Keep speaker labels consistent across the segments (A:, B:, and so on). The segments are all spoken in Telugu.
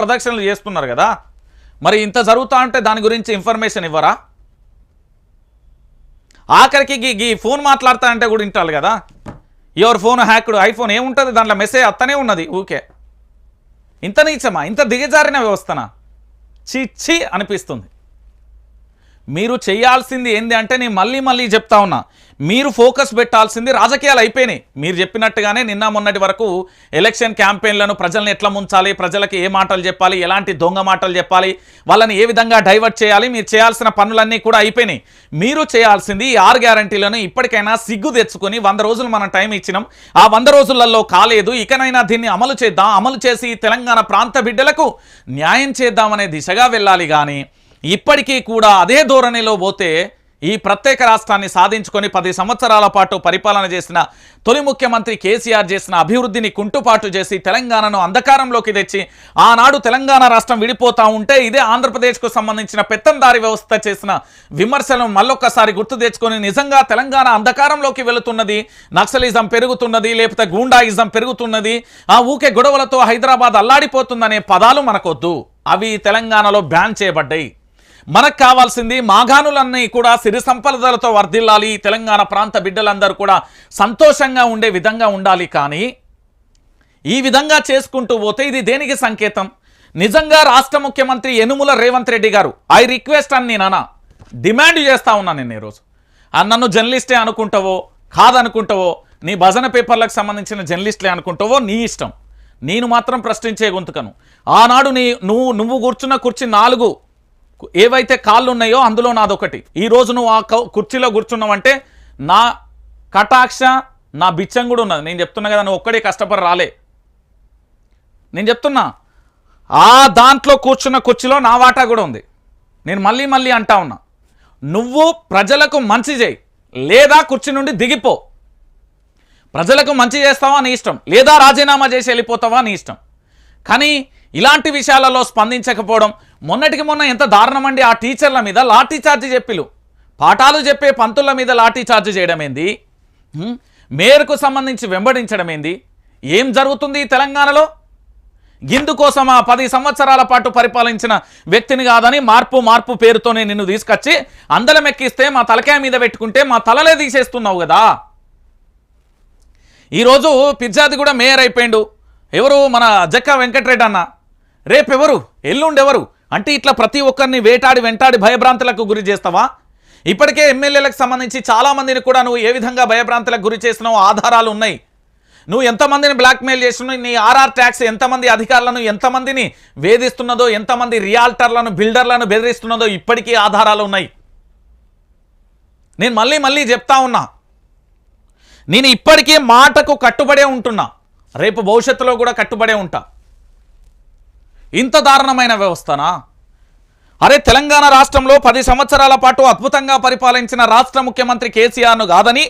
A: ప్రదక్షిణలు చేస్తున్నారు కదా? మరి ఇంత జరుగుతా ఉంటే దాని గురించి ఇన్ఫర్మేషన్ ఇవ్వరా? ఆఖరికి గీ గీ ఫోన్ మాట్లాడతా అంటే కూడా వింటారు కదా? యువర్ ఫోన్ హ్యాక్డ్ ఐఫోన్ ఏముంటుంది? దాంట్లో మెసేజ్ అత్తనే ఉన్నది ఊకే ఇంత నీచమా? ఇంత దిగజారిన వ్యవస్థనా? చిచ్చి అనిపిస్తుంది. మీరు చేయాల్సింది ఏంది అంటే నేను మళ్ళీ మళ్ళీ చెప్తా ఉన్నా. మీరు ఫోకస్ పెట్టాల్సింది రాజకీయాలు అయిపోయినాయి. మీరు చెప్పినట్టుగానే నిన్న మొన్నటి వరకు ఎలక్షన్ క్యాంపెయిన్లను ప్రజల్ని ఎట్లా ముంచాలి ప్రజలకు ఏ మాటలు చెప్పాలి ఎలాంటి దొంగ మాటలు చెప్పాలి వాళ్ళని ఏ విధంగా డైవర్ట్ చేయాలి మీరు చేయాల్సిన పనులన్నీ కూడా అయిపోయినాయి. మీరు చేయాల్సింది ఈ ఆరు గ్యారంటీలను ఇప్పటికైనా సిగ్గు తెచ్చుకొని వంద రోజులు మనం టైం ఇచ్చినాం. ఆ వంద రోజులలో కాలేదు. ఇకనైనా దీన్ని అమలు చేద్దాం. అమలు చేసి తెలంగాణ ప్రాంత బిడ్డలకు న్యాయం చేద్దామనే దిశగా వెళ్ళాలి కానీ ఇప్పటికీ కూడా అదే ధోరణిలో పోతే ఈ ప్రత్యేక రాష్ట్రాన్ని సాధించుకొని పది సంవత్సరాల పాటు పరిపాలన చేసిన తొలి ముఖ్యమంత్రి కేసీఆర్ చేసిన అభివృద్ధిని కుంటుపాటు చేసి తెలంగాణను అంధకారంలోకి తెచ్చి ఆనాడు తెలంగాణ రాష్ట్రం విడిపోతా ఉంటే ఇదే ఆంధ్రప్రదేశ్కు సంబంధించిన పెత్తందారి వ్యవస్థ చేసిన విమర్శలను మళ్ళొక్కసారి గుర్తు తెచ్చుకొని నిజంగా తెలంగాణ అంధకారంలోకి వెళుతున్నది నక్సలిజం పెరుగుతున్నది లేకపోతే గూండాయిజం పెరుగుతున్నది ఆ ఊకే గొడవలతో హైదరాబాద్ అల్లాడిపోతుందనే పదాలు మనకొద్దు. అవి తెలంగాణలో బ్యాన్ చేయబడ్డాయి. మనకు కావాల్సింది మాఘానులన్నీ కూడా సిరి సంపదలతో వర్ధిల్లాలి. తెలంగాణ ప్రాంత బిడ్డలందరూ కూడా సంతోషంగా ఉండే విధంగా ఉండాలి కానీ ఈ విధంగా చేసుకుంటూ పోతే ఇది దేనికి సంకేతం? నిజంగా రాష్ట్ర ముఖ్యమంత్రి యనుముల రేవంత్ రెడ్డి గారు ఐ రిక్వెస్ట్ అని నేను డిమాండ్ చేస్తా ఉన్నా నేను ఈరోజు. ఆ నన్ను జర్నలిస్టే అనుకుంటావో? కాదనుకుంటావో? నీ భజన పేపర్లకు సంబంధించిన జర్నలిస్ట్లే అనుకుంటావో? నీ ఇష్టం. నేను మాత్రం ప్రశ్నించే గొంతుకను. ఆనాడు నీ నువ్వు నువ్వు కూర్చున్న కుర్చీ నాలుగు ఏవైతే కాళ్ళు ఉన్నాయో అందులో నాదొకటి. ఈ రోజు నువ్వు ఆ కుర్చీలో కూర్చున్నావంటే నా కటాక్ష నా బిచ్చం కూడా ఉన్నది. నేను చెప్తున్నా కదా నువ్వు ఒక్కడే కష్టపడి రాలే. నేను చెప్తున్నా ఆ దాంట్లో కూర్చున్న కుర్చీలో నా వాటా కూడా ఉంది. నేను మళ్ళీ మళ్ళీ అంటా ఉన్నా నువ్వు ప్రజలకు మంచి చేయి. లేదా కుర్చీ నుండి దిగిపో. ప్రజలకు మంచి చేస్తావా నీ ఇష్టం? లేదా రాజీనామా చేసి వెళ్ళిపోతావా నీ ఇష్టం? కానీ ఇలాంటి విషయాలలో స్పందించకపోవడం మొన్నటికి మొన్న ఎంత దారుణమండి ఆ టీచర్ల మీద లాఠీ చార్జ్ చెప్పిలు. పాఠాలు చెప్పే పంతుల మీద లాఠీ చార్జ్ చేయడం ఏంది మేరకు మేయర్కు సంబంధించి వెంబడించడం ఏంది ఏం జరుగుతుంది తెలంగాణలో? తెలంగాణలో ఇందుకోసం ఆ పది సంవత్సరాల పాటు పరిపాలించిన వ్యక్తిని కాదని మార్పు మార్పు పేరుతోనే నిన్ను తీసుకొచ్చి అందలం ఎక్కిస్తే మా తలకాయ మీద పెట్టుకుంటే మా తలలే తీసేస్తున్నావు కదా. ఈరోజు పిజ్జాది కూడా మేయర్ అయిపోయిండు. ఎవరు? మన జక్క వెంకటరెడ్డి అన్న. రేపెవరు? ఎల్లుండెవరు? అంటే ఇట్లా ప్రతి ఒక్కరిని వేటాడి వెంటాడి భయభ్రాంతులకు గురి చేస్తావా? ఇప్పటికే ఎమ్మెల్యేలకు సంబంధించి చాలామందిని కూడా నువ్వు ఏ విధంగా భయభ్రాంతులకు గురి చేసినావో ఆధారాలు ఉన్నాయి. నువ్వు ఎంతమందిని బ్లాక్మెయిల్ చేస్తున్నావు నీ ఆర్ఆర్ ట్యాక్స్ ఎంతమంది అధికారులను ఎంతమందిని వేధిస్తున్నదో ఎంతమంది రియాల్టర్లను బిల్డర్లను బెదిరిస్తున్నదో ఇప్పటికీ ఆధారాలు ఉన్నాయి. నేను మళ్ళీ మళ్ళీ చెప్తా ఉన్నా. నేను ఇప్పటికీ మాటకు కట్టుబడే ఉంటున్నా. రేపు భవిష్యత్తులో కూడా కట్టుబడే ఉంటా. ఇంత దారుణమైన వ్యవస్థనా? అరే తెలంగాణ రాష్ట్రంలో పది సంవత్సరాల పాటు అద్భుతంగా పరిపాలించిన రాష్ట్ర ముఖ్యమంత్రి కేసీఆర్ను కాదని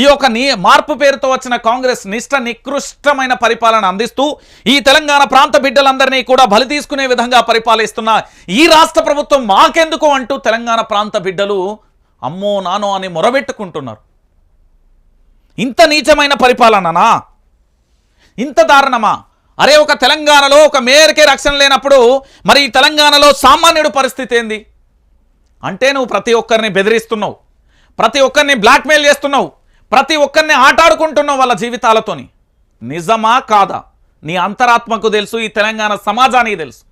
A: ఈ యొక్క నీ మార్పు పేరుతో వచ్చిన కాంగ్రెస్ నిష్ట నికృష్టమైన పరిపాలన అందిస్తూ ఈ తెలంగాణ ప్రాంత బిడ్డలందరినీ కూడా బలి తీసుకునే విధంగా పరిపాలిస్తున్న ఈ రాష్ట్ర ప్రభుత్వం మాకెందుకు అంటూ తెలంగాణ ప్రాంత బిడ్డలు అమ్మో నానో అని మొరబెట్టుకుంటున్నారు. ఇంత నీచమైన పరిపాలననా? ఇంత దారుణమా? అరే ఒక తెలంగాణలో ఒక మేయర్కే రక్షణ లేనప్పుడు మరి ఈ తెలంగాణలో సామాన్యుడు పరిస్థితి ఏంది? అంటే నువ్వు ప్రతి ఒక్కరిని బెదిరిస్తున్నావు ప్రతి ఒక్కరిని బ్లాక్మెయిల్ చేస్తున్నావు ప్రతి ఒక్కరిని ఆటాడుకుంటున్నావు వాళ్ళ జీవితాలతోని. నిజమా కాదా? నీ అంతరాత్మకు తెలుసు ఈ తెలంగాణ సమాజానికి తెలుసు.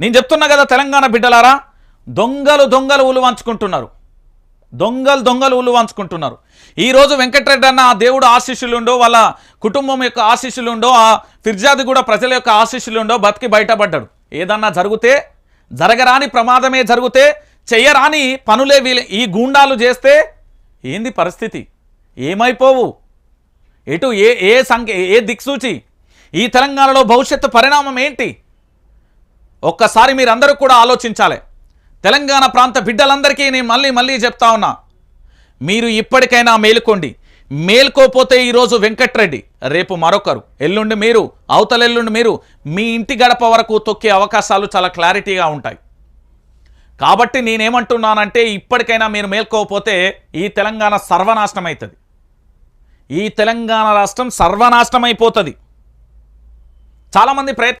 A: నేను చెప్తున్నా కదా తెలంగాణ బిడ్డలారా దొంగలు దొంగలు ఉలు వంచుకుంటున్నారు దొంగలు దొంగలు ఉలు వంచుకుంటున్నారు. ఈరోజు వెంకటరెడ్డి అన్న ఆ దేవుడు ఆశీస్సులుండో వాళ్ళ కుటుంబం యొక్క ఆశీస్సులుండో ఆ ఫిర్జాది కూడా ప్రజల యొక్క ఆశీస్సులుండో బతికి బయటపడ్డాడు. ఏదన్నా జరిగితే జరగరాని ప్రమాదమే జరిగితే చెయ్యరాని పనులే వీలే ఈ గూండాలు చేస్తే ఏంది పరిస్థితి? ఏమైపోవు? ఎటు ఏ ఏ సంఖ్య ఏ దిక్సూచి? ఈ తెలంగాణలో భవిష్యత్తు పరిణామం ఏంటి? ఒక్కసారి మీరందరూ కూడా ఆలోచించాలి. తెలంగాణ ప్రాంత బిడ్డలందరికీ నేను మళ్ళీ మళ్ళీ చెప్తా ఉన్నా. మీరు ఇప్పటికైనా మేలుకోండి. మేల్కోపోతే ఈరోజు వెంకట్రెడ్డి రేపు మరొకరు. ఎల్లుండి మీరు అవతల ఎల్లుండి మీరు మీ ఇంటి గడప వరకు తొక్కే అవకాశాలు చాలా క్లారిటీగా ఉంటాయి. కాబట్టి నేనేమంటున్నానంటే ఇప్పటికైనా మీరు మేల్కోకపోతే ఈ తెలంగాణ సర్వనాశనం అవుతుంది ఈ తెలంగాణ రాష్ట్రం సర్వనాశనం అయిపోతుంది చాలామంది ప్రయత్నం